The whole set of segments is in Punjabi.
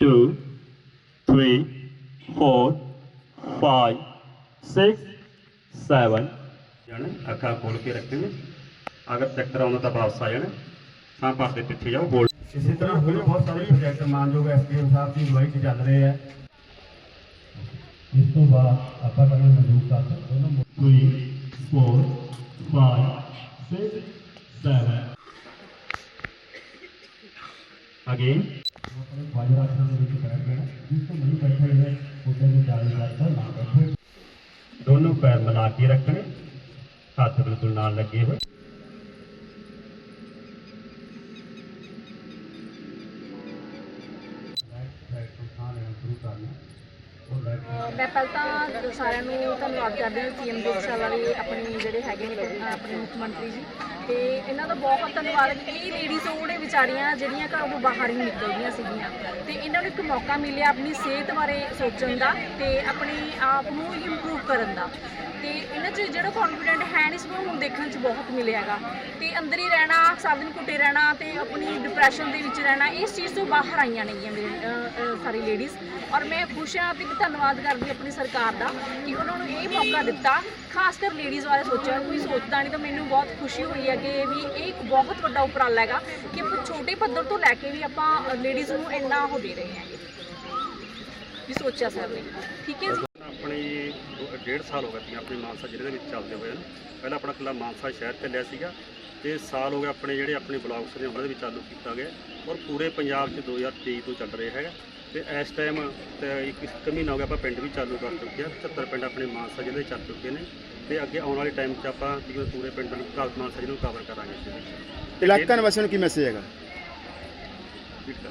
two, three, four, five, six, seven. ਜਾਣ ਅੱਖਾਂ ਖੋਲ ਕੇ ਰੱਖਣਗੇ ਅਗਰ ਚੱਕਰ ਆਉਂਦਾ ਤਾਂ ਵਾਪਸ ਆ ਜਾਣ ਸਾਹ ਪਾਸੇ ਪਿੱਛੇ ਜਾਓ ਬੋਲ ਇਸੇ ਤਰ੍ਹਾਂ ਹੋਰ ਬਹੁਤ ਸਾਰੇ ਪ੍ਰੋਜੈਕਟ ਮਾਨਯੋਗ ਐਸਡੀਐਮ ਸਾਹਿਬ ਦੀ ਅਗਵਾਈ 'ਚ ਚੱਲ ਰਹੇ ਆ ਇਸ ਤੋਂ ਬਾਅਦ ਆਪਾਂ ਕਰਾਂਗੇ ਮਜ਼ਦੂਰ ਕਰ ਦੋਨੋਂ Three, four, five, six, Again. ਆਪਣੇ ਵਾਜਰਾ ਆਸਣ ਦੇ ਵਿੱਚ ਬੈਠ ਗਏ ਜਿਸ ਤੋਂ ਨਹੀਂ ਬੈਠੇ ਹੋਏ ਉਹਦੇ ਨੂੰ ਜਾਰੀ ਕਰਦਾ ਨਾ ਬੈਠੋ ਦੋਨੋਂ ਪੈਰ ਮਿਲਾ ਕੇ ਰੱਖਣੇ, ਹੱਥ ਬਿਲਕੁਲ ਨਾਲ ਲੱਗੇ ਹੋਏ ਮੈਂ ਪਹਿਲਾਂ ਤਾਂ ਸਾਰਿਆਂ ਨੂੰ ਧੰਨਵਾਦ ਕਰਦੀ ਹਾਂ ਸੀਐਮ ਦੇਸ਼ਾਲਾ ਦੇ ਆਪਣੇ ਜਿਹੜੇ ਹੈਗੇ ਨੇ ਆਪਣੇ ਮੁੱਖ ਮੰਤਰੀ ਜੀ ਤੇ ਇਹਨਾਂ ਦਾ ਬਹੁਤ ਧੰਨਵਾਦ ਕਈ ਲੇਡੀਜ਼ ਉਹਨੇ ਵਿਚਾਰੀਆਂ ਜਿਹੜੀਆਂ ਘਰੋਂ ਬਾਹਰ ਹੀ ਨਿਕਲਦੀਆਂ ਸੀਗੀਆਂ। ਤੇ ਇਹਨਾਂ ਨੂੰ ਇੱਕ ਮੌਕਾ ਮਿਲਿਆ ਆਪਣੀ ਸਿਹਤ ਬਾਰੇ ਸੋਚਣ ਦਾ ਤੇ ਆਪਣੇ ਆਪ ਨੂੰ ਇੰਪਰੂਵ ਕਰਨ ਦਾ। ਤੇ ਇਹਨਾਂ 'ਚ ਜਿਹੜਾ ਕੌਨਫੀਡੈਂਟ ਹੈ ਨਹੀਂ ਨੂੰ ਹੁਣ ਦੇਖਣ 'ਚ ਬਹੁਤ ਮਿਲਿਆਗਾ। ਤੇ ਅੰਦਰ ਹੀ ਰਹਿਣਾ, ਸਾਰਾ ਦਿਨ ਕੁੱਟੇ ਰਹਿਣਾ ਤੇ ਆਪਣੀ ਡਿਪਰੈਸ਼ਨ ਦੇ ਵਿੱਚ ਰਹਿਣਾ, ਇਸ ਚੀਜ਼ ਤੋਂ ਬਾਹਰ ਆਈਆਂ ਨੇਗੀਆਂ ਮੇਰੇ ਸਾਰੀ ਲੇਡੀਜ਼ ਔਰ ਮੈਂ ਖੁਸ਼ ਹਾਂ ਤੇ ਧੰਨਵਾਦ ਕਰਦੀ ਆਪਣੀ ਸਰਕਾਰ ਦਾ ਕਿ ਉਹਨਾਂ ਨੂੰ ਇਹ ਮੌਕਾ ਦਿੱਤਾ। ਖਾਸ ਕਰ ਲੇਡੀਜ਼ ਬਾਰੇ ਸੋਚਿਆ, ਕੋਈ ਸੋਚਦਾ ਨਹੀਂ ਤਾਂ ਮੈਨੂੰ ਬਹੁਤ ਖੁਸ਼ੀ ਹੋਈ ਹੈ ਕਿ ਵੀ ਇਹ ਇੱਕ ਬਹੁਤ ਵੱਡਾ ਉਪਰਾਲਾ ਹੈਗਾ ਕਿ ਆਪਾਂ ਛੋਟੇ ਪੱਧਰ ਤੋਂ ਲੈ ਕੇ ਵੀ ਆਪਾਂ ਲੇਡੀਜ਼ ਨੂੰ ਇੰਨਾ ਹੋ ਦੇ ਰਹੇ ਹਾਂ ਵੀ ਸੋਚਿਆ ਸਰ ਨੇ। ਠੀਕ ਹੈ ਜੀ? ਆਪਣੇ ਦੋ- ਡੇਢ ਸਾਲ ਹੋ ਗਏ ਸੀ ਆਪਣੇ ਮਾਨਸਾ ਜ਼ਿਲ੍ਹੇ ਦੇ ਵਿੱਚ ਚੱਲਦੇ ਹੋਏ ਹਨ ਪਹਿਲਾਂ ਆਪਣਾ ਇਕੱਲਾ ਮਾਨਸਾ ਸ਼ਹਿਰ ਚੱਲਿਆ ਸੀਗਾ ਤੇ ਸਾਲ ਹੋ ਗਿਆ ਆਪਣੇ ਜਿਹੜੇ ਆਪਣੇ ਬਲਾਕਸ ਨੇ ਉਹਨਾਂ ਦੇ ਵਿੱਚ ਚਾਲੂ ਕੀਤਾ ਗਿਆ ਔਰ ਪੂਰੇ ਪੰਜਾਬ 'ਚ 2023 ਤੋਂ ਚੱਲ ਰਿਹਾ ਹੈਗਾ ਤੇ ਇਸ ਟਾਈਮ ਤੇ ਇੱਕ ਇੱਕ ਮਹੀਨਾ ਹੋ ਗਿਆ ਆਪਾਂ ਪਿੰਡ ਵੀ ਚਾਲੂ ਕਰ ਚੁੱਕੇ ਆ 75 ਪਿੰਡ ਆਪਣੇ ਮਾਨਸਾ ਜ਼ਿਲ੍ਹੇ ਚੱਲ ਚੁੱਕੇ ਨੇ ਤੇ ਅੱਗੇ ਆਉਣ ਵਾਲੇ ਟਾਈਮ 'ਚ ਆਪਾਂ ਤਕਰੀਬਨ ਪੂਰੇ ਪਿੰਡ ਨੂੰ ਕਾ- ਮਾਨਸਾ ਜ਼ਿਲ੍ਹੇ ਨੂੰ ਕਵਰ ਕਰਾਂਗੇ ਇਲਾਕਾ ਨਿਵਾਸੀਆਂ ਨੂੰ ਕੀ ਮੈਸੇਜ ਹੈਗਾ? ਠੀਕ ਹੈ।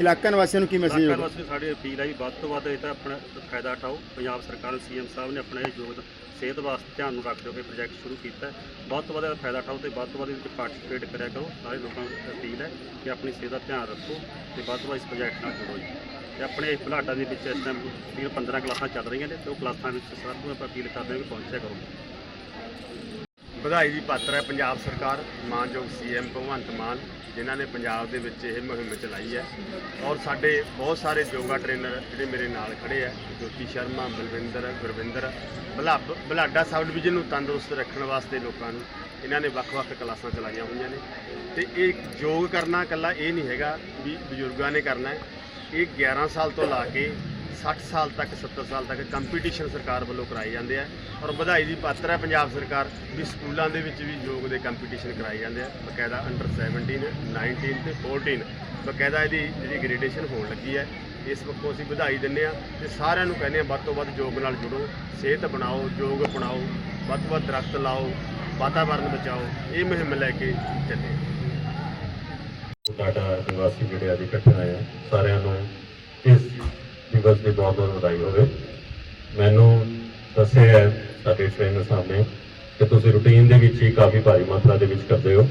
ਇਲਾਕਾ ਨਿਵਾਸੀਆਂ ਨੂੰ ਕੀ ਮੈਸੇਜ ਇਲਾਕਾ ਹੋਗਾ ਵਾਸਤੇ ਸਾਡੇ ਅਪੀਲ ਹੈ ਵੀ ਵੱਧ ਤੋਂ ਵੱਧ ਇਹ ਤਾਂ ਆਪਣਾ ਫਾਇਦਾ ਉਠਾਓ। ਪੰਜਾਬ ਸਰਕਾਰ ਸੀਐਮ ਸਾਹਿਬ ਨੇ ਆਪਣਾ ਇਹ ਯੋਗ ਸਿਹਤ ਵਾਸਤੇ ਧਿਆਨ ਨੂੰ ਰੱਖਦੇ ਹੋਏ ਪ੍ਰੋਜੈਕਟ ਸ਼ੁਰੂ ਕੀਤਾ ਹੈ। ਵੱਧ ਤੋਂ ਵੱਧ ਇਹਦਾ ਫਾਇਦਾ ਉਠਾਓ ਤੇ ਵੱਧ ਤੋਂ ਵੱਧ ਇਹਦੇ ਵਿੱਚ ਪਾਰਟਿਸਿਪੇਟ ਕਰਿਆ ਕਰੋ। ਸਾਰੇ ਲੋਕਾਂ ਨੂੰ ਅਪੀਲ ਹੈ ਕਿ ਆਪਣੀ ਸਿਹਤ ਦਾ ਧਿਆਨ ਰੱਖੋ ਤੇ ਵੱਧ ਤੋਂ ਵੱਧ ਇਸ ਪ੍ਰੋਜੈਕਟ ਨਾਲ ਜੁੜੋ ਜੀ। ਤੇ ਆਪਣੇ ਬਲਾਡਾ ਦੇ ਵਿੱਚ ਇਸ ਟਾਈਮ ਤਕਰੀਬਨ 15 ਕਲਾਸਾਂ ਚੱਲ ਰਹੀਆਂ ਨੇ ਤੇ ਉਹ ਕਲਾਸਾਂ ਵਿੱਚ ਸਭ ਨੂੰ ਆਪਾਂ ਅਪੀਲ ਕਰਦੇ ਹਾਂ ਕਿ ਪਹੁੰਚਿਆ ਕਰੋ। ਵਧਾਈ ਦੀ ਪਾਤਰ ਹੈ ਪੰਜਾਬ ਸਰਕਾਰ, ਮਾਨਯੋਗ ਸੀਐਮ ਭਗਵੰਤ ਮਾਨ, ਜਿਨ੍ਹਾਂ ਨੇ ਪੰਜਾਬ ਦੇ ਵਿੱਚ ਇਹ ਮੁਹਿੰਮ ਚਲਾਈ ਹੈ। ਔਰ ਸਾਡੇ ਬਹੁਤ ਸਾਰੇ ਯੋਗਾ ਟ੍ਰੇਨਰ ਜਿਹੜੇ ਮੇਰੇ ਨਾਲ ਖੜੇ ਆ ਜੋਤੀ ਸ਼ਰਮਾ, ਬਲਵਿੰਦਰ, ਗੁਰਵਿੰਦਰ, ਬਲਾਬ, ਬਲਾਡਾ ਸਬ ਡਿਵੀਜ਼ਨ ਨੂੰ ਤੰਦਰੁਸਤ ਰੱਖਣ ਵਾਸਤੇ ਲੋਕਾਂ ਨੂੰ ਇਹਨਾਂ ਨੇ ਵੱਖ-ਵੱਖ ਕਲਾਸਾਂ ਚਲਾਈਆਂ ਹੋਈਆਂ ਨੇ। ਤੇ ਇਹ ਯੋਗ ਕਰਨਾ ਇਕੱਲਾ ਇਹ ਨਹੀਂ ਹੈਗਾ ਵੀ ਬਜ਼ੁਰਗਾਂ ਨੇ ਕਰਨਾ ਹੈ। ਇਹ 11 ਸਾਲ ਤੋਂ ਲਾ ਕੇ 60 ਸਾਲ ਤੱਕ 70 ਸਾਲ ਤੱਕ ਕੰਪੀਟੀਸ਼ਨ ਸਰਕਾਰ ਵੱਲੋਂ ਕਰਾਏ ਜਾਂਦੇ ਆ ਔਰ ਵਧਾਈ ਦੀ ਪਾਤਰ ਹੈ ਪੰਜਾਬ ਸਰਕਾਰ ਵੀ ਸਕੂਲਾਂ ਦੇ ਵਿੱਚ ਵੀ ਯੋਗ ਦੇ ਕੰਪੀਟੀਸ਼ਨ ਕਰਾਏ ਜਾਂਦੇ ਆ। ਬਕਾਇਦਾ ਅੰਡਰ 17 19 ਤੇ 14 ਬਕਾਇਦਾ ਇਹਦੀ ਜਿਹੜੀ ਗ੍ਰੇਡੇਸ਼ਨ ਹੋਣ ਲੱਗੀ ਹੈ, ਇਸ ਪੱਖੋਂ ਅਸੀਂ ਵਧਾਈ ਦਿੰਦੇ ਆ ਤੇ ਸਾਰਿਆਂ ਨੂੰ ਕਹਿੰਦੇ ਆ ਵੱਧ ਤੋਂ ਵੱਧ ਯੋਗ ਨਾਲ ਜੁੜੋ, ਸਿਹਤ ਬਣਾਓ, ਯੋਗ ਅਪਣਾਓ ਵੱਧ ਤੋਂ ਵੱਧ ਦਰਖਤ ਲਾਓ, ਵਾਤਾਵਰਨ ਬਚਾਓ, ਇਹ ਮੁਹਿੰਮ ਲੈ ਕੇ ਚੱਲੇ ਟਾਟਾ ਨਿਵਾਸੀ ਜਿਹੜੇ ਅੱਜ ਇਕੱਠੇ ਆਏ ਆ, ਸਾਰਿਆਂ ਨੂੰ ਇਸ ਦਿਵਸ ਦੀ ਬਹੁਤ ਬਹੁਤ ਵਧਾਈ ਹੋਵੇ। ਮੈਨੂੰ ਦੱਸਿਆ ਹੈ ਸਾਡੇ ਟ੍ਰੇਨਰ ਨੇ ਕਿ ਤੁਸੀਂ ਰੂਟੀਨ ਦੇ ਵਿੱਚ ਹੀ ਕਾਫੀ ਭਾਰੀ ਮਾਤਰਾ ਦੇ ਵਿੱਚ ਕਰਦੇ ਹੋ।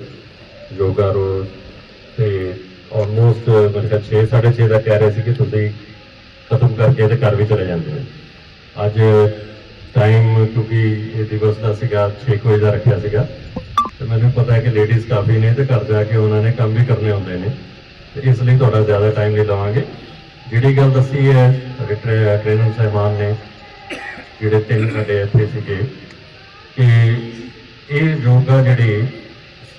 ਯੋਗਾ ਰੋਜ਼ ਤੇ ਆਲਮੋਸਟ ਮੇਰੇ ਖਿਆਲ 6 6:30 ਦਾ ਕਹਿ ਰਹੇ ਸੀ ਕਿ ਤੁਸੀਂ ਖਤਮ ਕਰਕੇ ਤੇ ਘਰ ਵੀ ਚਲੇ ਜਾਂਦੇ ਹੋ। ਅੱਜ ਟਾਈਮ ਕਿਉਂਕਿ ਇਹ ਦਿਵਸ ਦਾ ਸੀਗਾ 6 ਵਜੇ ਦਾ ਰੱਖਿਆ ਸੀਗਾ। ਤੇ ਮੈਨੂੰ ਪਤਾ ਹੈ ਕਿ ਲੇਡੀਜ਼ ਕਾਫੀ ਨੇ ਤੇ ਘਰ ਜਾ ਕੇ ਉਹਨਾਂ ਨੇ ਕੰਮ ਵੀ ਕਰਨੇ ਹੁੰਦੇ ਨੇ। ਤੇ ਇਸ ਲਈ ਤੁਹਾਡਾ ਜ਼ਿਆਦਾ ਟਾਈਮ ਨਹੀਂ ਲਵਾਂਗੇ। ਜਿਹੜੀ ਗੱਲ ਦੱਸੀ ਹੈ, ਸਾਡੇ ਟ੍ਰੇ- ਟ੍ਰੇਨਰ ਸਾਹਿਬਾਨ ਨੇ, ਜਿਹੜੇ ਤਿੰਨ ਸਾਡੇ ਇੱਥੇ ਸੀਗੇ, ਕਿ ਇਹ ਯੋਗਾ ਜਿਹੜੀ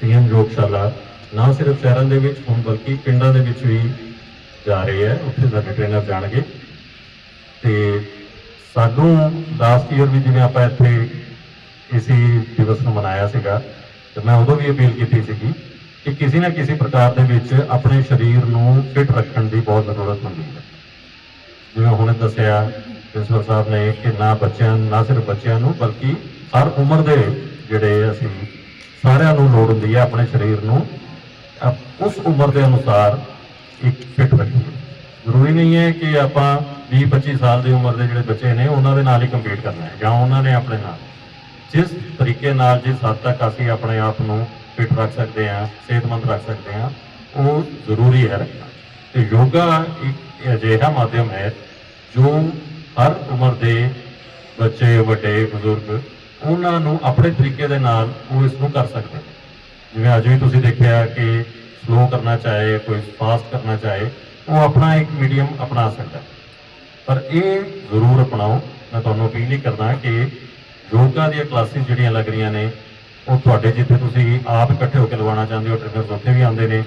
ਸੀਐਮ ਯੋਗਸ਼ਾਲਾ, ਨਾ ਸਿਰਫ ਸ਼ਹਿਰਾਂ ਦੇ ਵਿੱਚ ਹੁਣ, ਬਲਕਿ ਪਿੰਡਾਂ ਦੇ ਵਿੱਚ ਵੀ ਜਾ ਰਹੀ ਹੈ, ਉੱਥੇ ਸਾਡੇ ਟ੍ਰੇਨਰ ਜਾਣਗੇ। ਤੇ ਸਾਨੂੰ ਲਾਸਟ ਈਅਰ ਵੀ ਜਿਵੇਂ ਆਪਾਂ ਇੱਥੇ ਇਸੇ ਦਿਵਸ ਨੂੰ ਮਨਾਇਆ ਸੀਗਾ, ਤੇ ਮੈਂ ਉਦੋਂ ਵੀ ਅਪੀਲ ਕੀਤੀ ਸੀਗੀ ਕਿ ਕਿਸੇ ਨਾ ਕਿਸੇ ਪ੍ਰਕਾਰ ਦੇ ਵਿੱਚ ਆਪਣੇ ਸਰੀਰ ਨੂੰ ਫਿਟ ਰੱਖਣ ਦੀ ਬਹੁਤ ਜ਼ਰੂਰਤ ਹੁੰਦੀ ਹੈ। ਜਿਵੇਂ ਹੁਣੇ ਦੱਸਿਆ, ਪ੍ਰਿੰਸੀਪਲ ਸਾਹਿਬ ਨੇ ਕਿ ਨਾ ਬੱਚਿਆਂ, ਨਾ ਸਿਰਫ ਬੱਚਿਆਂ ਨੂੰ, ਬਲਕਿ ਹਰ ਉਮਰ ਦੇ ਜਿਹੜੇ ਅਸੀਂ ਸਾਰਿਆਂ ਨੂੰ ਲੋੜ ਹੁੰਦੀ ਹੈ ਆਪਣੇ ਸਰੀਰ ਨੂੰ ਉਸ ਉਮਰ ਦੇ ਅਨੁਸਾਰ ਇੱਕ ਫਿਟ ਰੱਖੀਏ। ਜ਼ਰੂਰੀ ਨਹੀਂ ਹੈ ਕਿ ਆਪਾਂ 20 25 ਸਾਲ ਦੀ ਉਮਰ ਦੇ ਜਿਹੜੇ ਬੱਚੇ ਨੇ, ਉਹਨਾਂ ਦੇ ਨਾਲ ਹੀ ਕੰਪੀਟ ਕਰਨਾ ਹੈ, ਜਾਂ ਉਹਨਾਂ ਨੇ ਆਪਣੇ ਨਾਲ। ਜਿਸ ਤਰੀਕੇ ਨਾਲ, ਜਿਸ ਹੱਦ ਤੱਕ ਅਸੀਂ ਆਪਣੇ ਆਪ ਨੂੰ ਫਿਟ ਰੱਖ ਸਕਦੇ ਹਾਂ, ਸਿਹਤਮੰਦ ਰੱਖ ਸਕਦੇ ਹਾਂ, ਉਹ ਜ਼ਰੂਰੀ ਹੈ ਰੱਖਣਾ। ਤੇ ਯੋਗਾ ਇੱਕ ਅਜਿਹਾ ਮਾਧਿਅਮ ਹੈ ਜੋ ਹਰ ਉਮਰ ਦੇ ਬੱਚੇ, ਵੱਡੇ, ਬਜ਼ੁਰਗ ਉਹਨਾਂ ਨੂੰ ਆਪਣੇ ਤਰੀਕੇ ਦੇ ਨਾਲ ਉਹ ਇਸ ਨੂੰ ਕਰ ਸਕਦੇ ਨੇ। ਜਿਵੇਂ ਅੱਜ ਵੀ ਤੁਸੀਂ ਦੇਖਿਆ ਕਿ ਸਲੋ ਕਰਨਾ ਚਾਹੇ, ਕੋਈ ਫਾਸਟ ਕਰਨਾ ਚਾਹੇ, ਉਹ ਆਪਣਾ ਇੱਕ ਮੀਡੀਅਮ ਅਪਣਾ ਸਕਦਾ। ਪਰ ਇਹ ਜ਼ਰੂਰ ਅਪਣਾਓ। ਮੈਂ ਤੁਹਾਨੂੰ ਅਪੀਲ ਹੀ ਕਰਦਾ ਕਿ ਯੋਗਾ ਦੀਆਂ ਕਲਾਸਿਸ ਜਿਹੜੀਆਂ ਲੱਗ ਰਹੀਆਂ ਨੇ, ਉਹ ਤੁਹਾਡੇ ਜਿੱਥੇ ਤੁਸੀਂ ਆਪ ਇਕੱਠੇ ਹੋ ਕੇ ਲਵਾਉਣਾ ਚਾਹੁੰਦੇ ਹੋ, ਟ੍ਰੇਨਰਸ ਉੱਥੇ ਵੀ ਆਉਂਦੇ ਨੇ